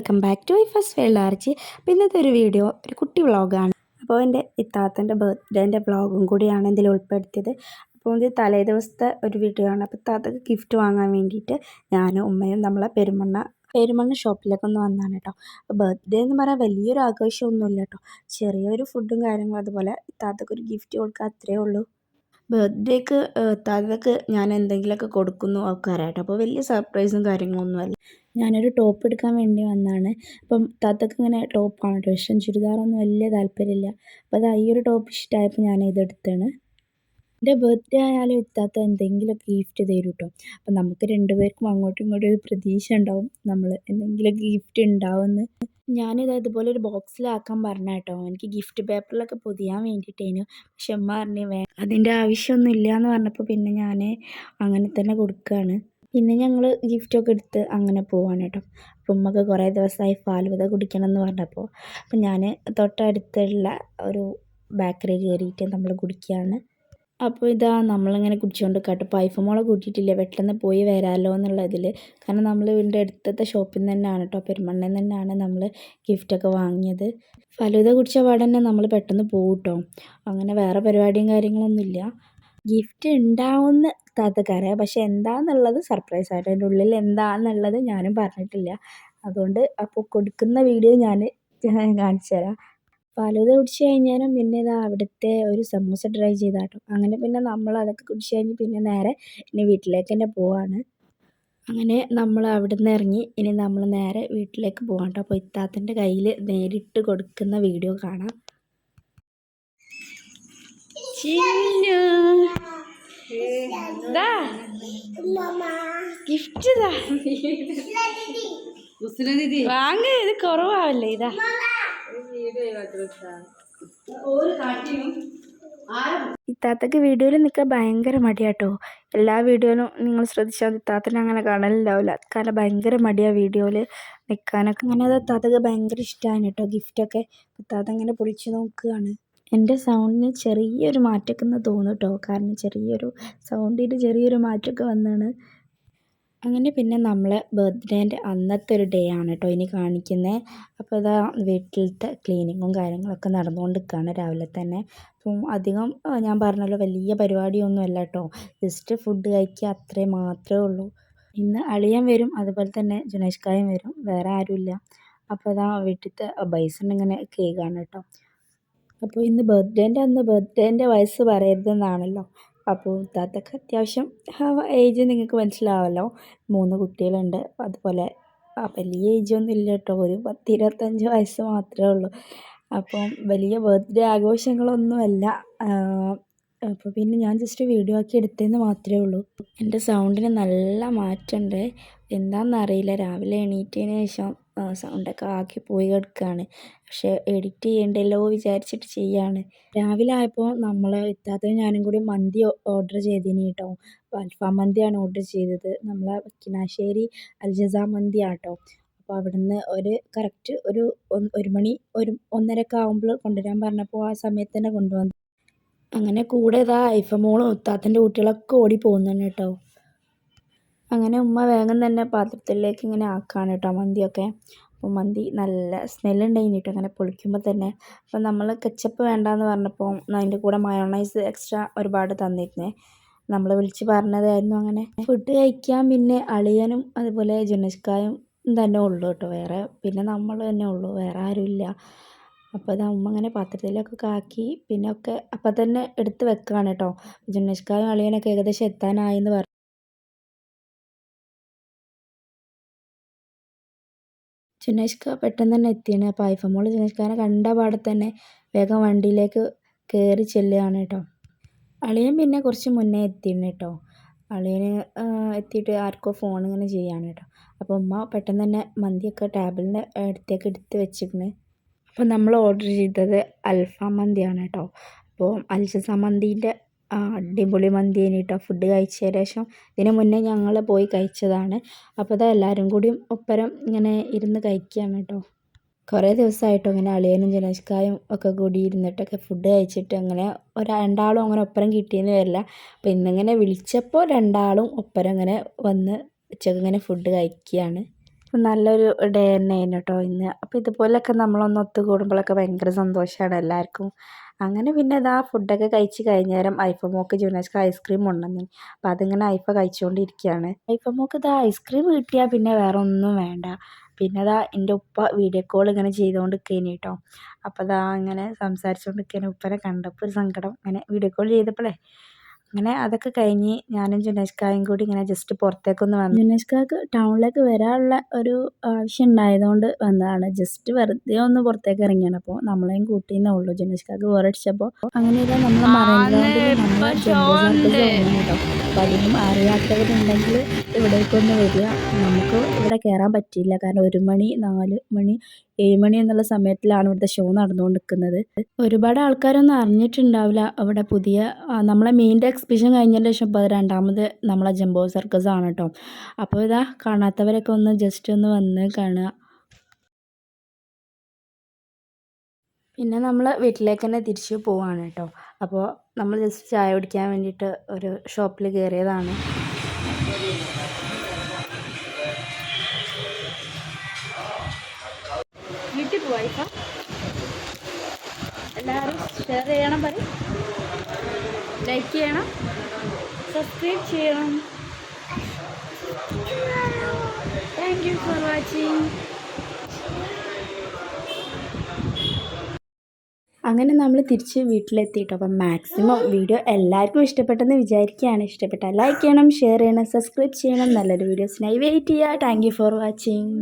Welcome back to I first world Archi അപ്പോൾ ഇന്നത്തെ ഒരു വീഡിയോ ഒരു കുട്ടി വ്ളോഗാണ്. അപ്പോൾ എന്റെ ഇത്താത്തന്റെ ബർത്ത്ഡേന്റെ വ്ളോഗും കൂടിയാണ് ഇതിൽ ഉൾപ്പെടുത്തിയത്. അപ്പോൾ ഇത് തലേ ദിവസത്തെ ഒരു വീഡിയോ ആണ്. അപ്പോൾ ഇത്താത്തക്ക് ഗിഫ്റ്റ് വാങ്ങാൻ വേണ്ടിയിട്ട് ഞാനും ഉമ്മയും നമ്മളെ പെരുമണ്ണ പെരുമണ്ണ ഷോപ്പിലേക്ക് ഒന്ന് വന്നാണ് കേട്ടോ ബർത്ത്ഡേ എന്ന് പറയാൻ വലിയൊരു ആഘോഷമൊന്നുമില്ല കേട്ടോ ചെറിയൊരു ഫുഡും കാര്യങ്ങളും അതുപോലെ ഇത്താത്തക്ക് ഒരു ഗിഫ്റ്റ് കൊടുക്കുക അത്രയേ ഉള്ളൂ. ബർത്ത്ഡേക്ക് താതക്ക് ഞാൻ എന്തെങ്കിലുമൊക്കെ കൊടുക്കുന്നു ആൾക്കാരായിട്ട്. അപ്പോൾ വലിയ സർപ്രൈസും കാര്യങ്ങളൊന്നുമല്ല. ഞാനൊരു ടോപ്പ് എടുക്കാൻ വേണ്ടി വന്നതാണ് അപ്പം താത്തക്ക് ഇങ്ങനെ ടോപ്പാണ് കേട്ടോ ചുരിദാറൊന്നും വലിയ താല്പര്യമില്ല. അപ്പോൾ അത് ഈ ഒരു ടോപ്പ് ഇഷ്ടമായപ്പോൾ ഞാൻ ഇതെടുത്താണ് എന്റെ ബർത്ത്ഡേ ആയാലും ഇത്താത്ത എന്തെങ്കിലുമൊക്കെ ഗിഫ്റ്റ് തരും കേട്ടോ അപ്പം നമുക്ക് രണ്ടുപേർക്കും അങ്ങോട്ടും ഇങ്ങോട്ടും ഒരു പ്രതീക്ഷ ഉണ്ടാവും. നമ്മൾ എന്തെങ്കിലും ഗിഫ്റ്റ് ഉണ്ടാവുമെന്ന്. ഞാനിത് ഇതുപോലെ ഒരു ബോക്സിലാക്കാൻ പറഞ്ഞ കേട്ടോ എനിക്ക് ഗിഫ്റ്റ് പേപ്പറിലൊക്കെ പൊതിയാൻ വേണ്ടിയിട്ടേനു. പക്ഷെ അമ്മ പറഞ്ഞു വേ അതിന്റെ ആവശ്യമൊന്നും ഇല്ല എന്ന് പറഞ്ഞപ്പോൾ പിന്നെ ഞാൻ അങ്ങനെ തന്നെ കൊടുക്കുകയാണ്. പിന്നെ ഞങ്ങൾ ഗിഫ്റ്റൊക്കെ എടുത്ത് അങ്ങനെ പോവാണ് കേട്ടോ. അപ്പം ഉമ്മക്ക് കുറേ ദിവസമായി ഫാലുവത കുടിക്കണം എന്ന് പറഞ്ഞപ്പോൾ അപ്പം ഞാൻ തൊട്ടടുത്തുള്ള ഒരു ബേക്കറി കയറിയിട്ട് നമ്മൾ കുടിക്കുകയാണ് അപ്പോൾ ഇതാ നമ്മളിങ്ങനെ കുടിച്ചുകൊണ്ട് കേട്ടോ പൈഫമോളെ കൂട്ടിയിട്ടില്ല. പെട്ടെന്ന് പോയി വരാമല്ലോ എന്നുള്ള ഇതിൽ കാരണം നമ്മൾ വീടിന്റെ അടുത്തത്തെ ഷോപ്പിൽ നിന്ന് തന്നെയാണ് കേട്ടോ. പെരുമണ്ണയിൽ തന്നെയാണ് നമ്മൾ ഗിഫ്റ്റൊക്കെ വാങ്ങിയത്. ഫലൂത കുടിച്ച പാടന്നെ നമ്മൾ പെട്ടെന്ന് പോകും അങ്ങനെ വേറെ പരിപാടിയും കാര്യങ്ങളൊന്നുമില്ല. ഗിഫ്റ്റ് ഉണ്ടാവുമെന്ന് താത്തക്കറിയാം പക്ഷെ എന്താണെന്നുള്ളത് സർപ്രൈസ് ആയിട്ട് അതിന്റെ ഉള്ളിൽ എന്താണെന്നുള്ളത് ഞാനും പറഞ്ഞിട്ടില്ല. അതുകൊണ്ട് അപ്പോൾ കൊടുക്കുന്ന വീഡിയോ ഞാൻ കാണിച്ചു തരാം. ഫലൂദ കുടിച്ച് കഴിഞ്ഞാലും പിന്നെ ഇതാ അവിടുത്തെ ഒരു സമൂസ ട്രൈ ചെയ്താട്ടോ. അങ്ങനെ പിന്നെ നമ്മൾ അതൊക്കെ കുടിച്ച് കഴിഞ്ഞ് പിന്നെ നേരെ ഇനി വീട്ടിലേക്ക് തന്നെ പോവാണ്. അങ്ങനെ നമ്മൾ അവിടെ നിന്ന് ഇറങ്ങി ഇനി നമ്മൾ നേരെ വീട്ടിലേക്ക് പോകാം കേട്ടോ അപ്പോൾ ഇത്താത്തന്റെ കയ്യിൽ നേരിട്ട് കൊടുക്കുന്ന വീഡിയോ കാണാം. ചിന്നു. ഗിഫ്റ്റ് വാങ്ങ ഇത് കുറവാവല്ലേ ഇതാ. ഇത്താത്തക്ക് വീഡിയോയിൽ നിൽക്കാൻ ഭയങ്കര മടിയാട്ടോ. എല്ലാ വീഡിയോയിലും നിങ്ങൾ ശ്രദ്ധിച്ചാൽ ഇത്താത്തനെ അങ്ങനെ കാണലുണ്ടാവില്ല കാരണം ഭയങ്കര മടിയാ വീഡിയോയിൽ നിൽക്കാനൊക്കെ. അങ്ങനെ അത് ഇത്താത്തക്ക് ഭയങ്കര ഇഷ്ടമാണ് കേട്ടോ ഗിഫ്റ്റൊക്കെ. ഇത്താത്ത അങ്ങനെ പൊളിച്ചു നോക്കുകയാണ്. എന്റെ സൗണ്ടിന് ചെറിയൊരു മാറ്റമൊക്കെ എന്ന് തോന്നും കേട്ടോ കാരണം ചെറിയൊരു സൗണ്ടിൽ ചെറിയൊരു മാറ്റമൊക്കെ വന്നാണ്. അങ്ങനെ പിന്നെ നമ്മൾ ബർത്ത്ഡേന്റെ അന്നത്തെ ഒരു ഡേ ആണ് കേട്ടോ ഇനി കാണിക്കുന്നത് അപ്പോൾ ഇതാ വീട്ടിലത്തെ ക്ലീനിങ്ങും കാര്യങ്ങളൊക്കെ നടന്നുകൊണ്ടിരിക്കുകയാണ് രാവിലെ തന്നെ. അപ്പം അധികം ഞാൻ പറഞ്ഞല്ലോ വലിയ പരിപാടിയൊന്നും അല്ല കേട്ടോ ജസ്റ്റ് ഫുഡ് കഴിക്കുക അത്രേ മാത്രമേ ഉള്ളൂ. ഇന്ന് അളിയൻ വരും അതുപോലെ തന്നെ ജുനേഷ്കായും വരും വേറെ ആരുമില്ല. അപ്പോൾ ഇതാ വീട്ടിലത്തെ ബൈസൺ ഇങ്ങനെ കേൾക്കുകയാണ് കേട്ടോ അപ്പോൾ ഇന്ന് ബർത്ത്ഡേന്റെ അന്ന് ബർത്ത്ഡേന്റെ വയസ്സ് പറയരുതെന്നാണല്ലോ. അപ്പോൾ താത്തക്ക് അത്യാവശ്യം ഏജ് നിങ്ങൾക്ക് മനസ്സിലാവല്ലോ. മൂന്ന് കുട്ടികളുണ്ട്. അതുപോലെ വലിയ ഏജൊന്നും ഇല്ല കേട്ടോ. ഒരു പത്ത് ഇരുപത്തഞ്ച് വയസ്സ് മാത്രമേ ഉള്ളൂ. അപ്പം വലിയ ബർത്ത്ഡേ ആഘോഷങ്ങളൊന്നുമല്ല. അപ്പോൾ പിന്നെ ഞാൻ ജസ്റ്റ് വീഡിയോ ആക്കി എടുത്തതെന്ന് മാത്രമേ ഉള്ളൂ. എന്റെ സൗണ്ടിന് നല്ല മാറ്റമുണ്ട്. എന്താണെന്നറിയില്ല. രാവിലെ എണീറ്റതിന് ശേഷം സൗണ്ടൊക്കെ ആക്കി പോയി കിടക്കുകയാണ് പക്ഷെ എഡിറ്റ് ചെയ്യണ്ടല്ലോ വിചാരിച്ചിട്ട് ചെയ്യാണ്. രാവിലെ ആയപ്പോൾ നമ്മൾ ഇത്താത്തയും ഞാനും കൂടി മന്തി ഓർഡർ ചെയ്തിനി കേട്ടോ അൽഫാം മന്തിയാണ് ഓർഡർ ചെയ്തത്. നമ്മളെ കിനാശ്ശേരി അൽജസ മന്തി ആട്ടോ അപ്പോൾ അവിടുന്ന് ഒരു കറക്റ്റ് ഒരു ഒരു മണി ഒരു ഒന്നരക്ക ആകുമ്പോൾ കൊണ്ടുവരാൻ പറഞ്ഞപ്പോൾ ആ സമയത്ത് തന്നെ കൊണ്ടുവന്നു. അങ്ങനെ കൂടെ ഇതാ ഐഫമോളും ഉത്താത്തന്റെ കുട്ടികളൊക്കെ ഓടി പോകുന്നുണ്ട് കേട്ടോ അങ്ങനെ ഉമ്മ വേഗം തന്നെ പാത്രത്തിലേക്ക് ഇങ്ങനെ ആക്കുകയാണ് കേട്ടോ മന്തിയൊക്കെ. അപ്പോൾ മന്തി നല്ല സ്മെല്ലുണ്ടായിന് കേട്ടോ അങ്ങനെ പൊളിക്കുമ്പോൾ തന്നെ. അപ്പോൾ നമ്മൾ കെച്ചപ്പ് വേണ്ടാന്ന് പറഞ്ഞപ്പോൾ അതിന്റെ കൂടെ മയോണൈസ് എക്സ്ട്രാ ഒരുപാട് തന്നിരുന്നേ. നമ്മൾ വിളിച്ച് പറഞ്ഞതായിരുന്നു അങ്ങനെ. ഫുഡ് കഴിക്കാൻ പിന്നെ അളിയനും അതുപോലെ ജുനസ്കായും തന്നെ ഉള്ളൂ കേട്ടോ വേറെ. പിന്നെ നമ്മൾ തന്നെ ഉള്ളൂ വേറെ ആരുമില്ല. അപ്പോൾ അത് അമ്മ അങ്ങനെ പാത്രത്തിലൊക്കെ കാക്കി പിന്നെ ഒക്കെ അപ്പം തന്നെ എടുത്ത് വെക്കുകയാണ് കേട്ടോ. ജുനസ്കായും അളിയനൊക്കെ ഏകദേശം എത്താനായി എന്ന് പറഞ്ഞു ജുനൈഷ്ക പെട്ടെന്ന് തന്നെ എത്തിയാണ്. അപ്പോൾ ഐഫമോൾ ജുനൈഷ്കാനെ കണ്ട പാടെ തന്നെ വേഗം വണ്ടിയിലേക്ക് കയറി ചെല്ലുകയാണ് കേട്ടോ. അളിയൻ പിന്നെ കുറച്ച് മുന്നേ എത്തിയിരുന്നു കേട്ടോ. അളിയന് എത്തിയിട്ട് ആർക്കോ ഫോൺ ഇങ്ങനെ ചെയ്യാണ് കേട്ടോ. അപ്പോൾ ഉമ്മ പെട്ടെന്ന് തന്നെ മന്തിയൊക്കെ ടേബിളിന്റെ അടുത്തേക്ക് എടുത്ത് വെച്ചിരുന്നു അപ്പോൾ നമ്മൾ ഓർഡർ ചെയ്തത് അൽഫാം മന്തിയാണ് കേട്ടോ. അപ്പോൾ അൽജസ മന്തീന്റെ അടിപൊളി മന്തിയാണ് കേട്ടോ ഫുഡ് കഴിച്ചതിന് ശേഷം ഇതിന് മുന്നേ ഞങ്ങൾ പോയി കഴിച്ചതാണ്. അപ്പോൾ ഇതാ എല്ലാവരും കൂടിയും ഒപ്പരം ഇങ്ങനെ ഇരുന്ന് കഴിക്കുകയാണ് കേട്ടോ. കുറേ ദിവസമായിട്ടോ ഇങ്ങനെ അളിയനും ജനസ്കായും ഒക്കെ കൂടി ഇരുന്നിട്ടൊക്കെ ഫുഡ് കഴിച്ചിട്ട് അങ്ങനെ ഒരു രണ്ടാളും അങ്ങനെ ഒപ്പരം കിട്ടിയെന്ന് വരില്ല. അപ്പോൾ ഇന്നിങ്ങനെ വിളിച്ചപ്പോൾ രണ്ടാളും ഒപ്പരം ഇങ്ങനെ വന്ന് ഉച്ചയ്ക്ക് ഇങ്ങനെ ഫുഡ് കഴിക്കുകയാണ് നല്ലൊരു ഡേ തന്നെയായിരുന്നു കേട്ടോ ഇന്ന്. അപ്പോൾ ഇതുപോലെയൊക്കെ നമ്മളൊന്ന് ഒത്തുകൂടുമ്പോഴൊക്കെ ഭയങ്കര സന്തോഷമാണ് എല്ലാവർക്കും അങ്ങനെ പിന്നെ ഇതാ ഫുഡൊക്കെ കഴിച്ച് കഴിഞ്ഞ നേരം ഐഫമോക്ക് ജുനസ്ക്ക് ഐസ്ക്രീം ഉണ്ടെന്നു അപ്പോൾ അതിങ്ങനെ ഐഫ കഴിച്ചുകൊണ്ടിരിക്കുകയാണ് ഐഫമോക്ക് ഇതാ ഐസ്ക്രീം കിട്ടിയാൽ പിന്നെ വേറെ ഒന്നും വേണ്ട. പിന്നെ അതാ എന്റെ ഉപ്പ വീഡിയോ കോൾ ഇങ്ങനെ ചെയ്തുകൊണ്ട് നിൽക്കേനി കേട്ടോ അപ്പോൾ അതാ ഇങ്ങനെ നിൽക്കേനെ ഉപ്പനെ കണ്ടപ്പോൾ ഒരു സങ്കടം. അങ്ങനെ വീഡിയോ കോൾ ചെയ്തപ്പോഴേ അങ്ങനെ അതൊക്കെ കഴിഞ്ഞ് ഞാനും ജുനേഷ്കായും കൂടി ഇങ്ങനെ ജസ്റ്റ് പുറത്തേക്കൊന്ന് വന്നു. ജുനേഷ്കാക്ക് ടൗണിലേക്ക് വരാനുള്ള ഒരു ആവശ്യം ഉണ്ടായതുകൊണ്ട് വന്നതാണ്. ജസ്റ്റ് വെറുതെ ഒന്ന് പുറത്തേക്ക് ഇറങ്ങിയാണ്. അപ്പോൾ നമ്മളെയും കൂട്ടിയെന്നേ ഉള്ളൂ. ജുനേഷ്കാക്ക് വേറെ അങ്ങനെ അങ്ങനെയല്ല നമ്മൾ കേട്ടോ. അപ്പോൾ അതൊന്നും അറിയാത്തവരുണ്ടെങ്കിൽ ഇവിടേക്കൊന്ന് വരിക. നമുക്ക് ഇവിടെ കയറാൻ പറ്റില്ല കാരണം ഒരു മണി നാല് മണി ഏഴ് മണി എന്നുള്ള സമയത്തിലാണ് ഇവിടുത്തെ ഷോ നടന്നുകൊണ്ടിരിക്കുന്നത്. ഒരുപാട് ആൾക്കാരൊന്നും അറിഞ്ഞിട്ടുണ്ടാവില്ല. അവിടെ പുതിയ നമ്മളെ മെയിന്റെ എക്സിബിഷൻ കഴിഞ്ഞതിന് ശേഷം ഇപ്പോൾ രണ്ടാമത് നമ്മളെ ജംബോ സർക്കസ് ആണ് കേട്ടോ. അപ്പോൾ ഇതാ കാണാത്തവരൊക്കെ ഒന്ന് ജസ്റ്റ് ഒന്ന് വന്ന് കാണുക. പിന്നെ നമ്മൾ വീട്ടിലേക്ക് തന്നെ തിരിച്ചു പോവാണ് കേട്ടോ. അപ്പോൾ നമ്മൾ ജസ്റ്റ് ചായ കുടിക്കാൻ വേണ്ടിയിട്ട് ഒരു ഷോപ്പിൽ കയറിയതാണ്. പോവാ എല്ലാവരും ഷെയർ ചെയ്യണം പറയും. ലൈക്ക് ചെയ്യണം. സബ്സ്ക്രൈബ് ചെയ്യണം. താങ്ക് യു ഫോർ വാച്ചിങ് അങ്ങനെ നമ്മൾ തിരിച്ച് വീട്ടിലെത്തിയിട്ടോ. അപ്പം മാക്സിമം വീഡിയോ എല്ലാവർക്കും ഇഷ്ടപ്പെട്ടെന്ന് വിചാരിക്കുകയാണ്. ഇഷ്ടപ്പെട്ട ലൈക്ക് ചെയ്യണം ഷെയർ ചെയ്യണം സബ്സ്ക്രൈബ് ചെയ്യണം. നല്ലൊരു വീഡിയോസിനായി വെയിറ്റ് ചെയ്യുക താങ്ക് ഫോർ വാച്ചിങ്